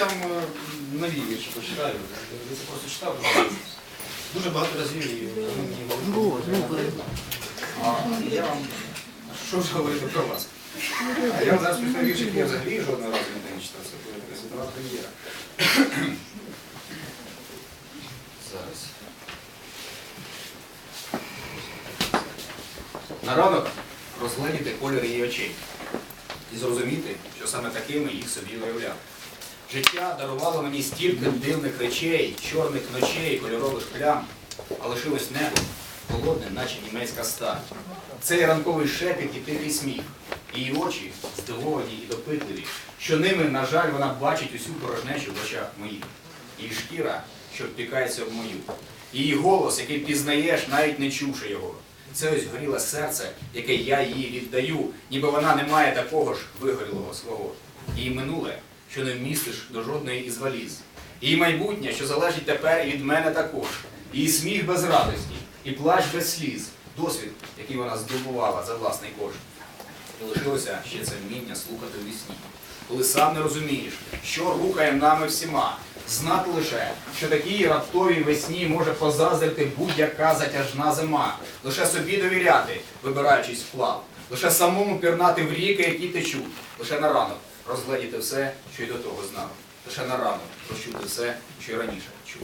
я вам е, нові вірші почитаю. Я це просто читав дуже багато разів. А я вам що ж говорити про вас? А я вам зараз прочитаю вірші, які я взагалі жодного разу не читав. Це буде така світова прем'єра. Зараз. На ранок розгледіти колір її очей і зрозуміти, що саме такими їх собі уявляв. Життя дарувало мені стільки дивних речей, чорних ночей, кольорових плям, а лишилось небо, холодне, наче німецька сталь. Цей ранковий шепіт і тихий сміх. Її очі здивовані і допитливі, що ними, на жаль, вона бачить усю порожнечу в очах моїх. Її шкіра, що впікається в мою. Її голос, який пізнаєш, навіть не чувши його. Це ось горіле серце, яке я їй віддаю, ніби вона не має такого ж вигорілого свого. Її минуле, що не вмістиш до жодної із валіз. Її майбутнє, що залежить тепер і від мене також. Її сміх без радості, і плач без сліз, досвід, який вона здобувала за власний кошт. І лишилося ще це вміння слухати у вісні. Коли сам не розумієш, що рухає нами всіма, знати лише, що такій раптовій весні може позаздрити будь-яка затяжна зима, лише собі довіряти, вибираючись вплав, лише самому пірнати в ріки, які течуть, лише на ранок розгледіти все, що й до того знав, лише на рану розчути все, що й раніше чув.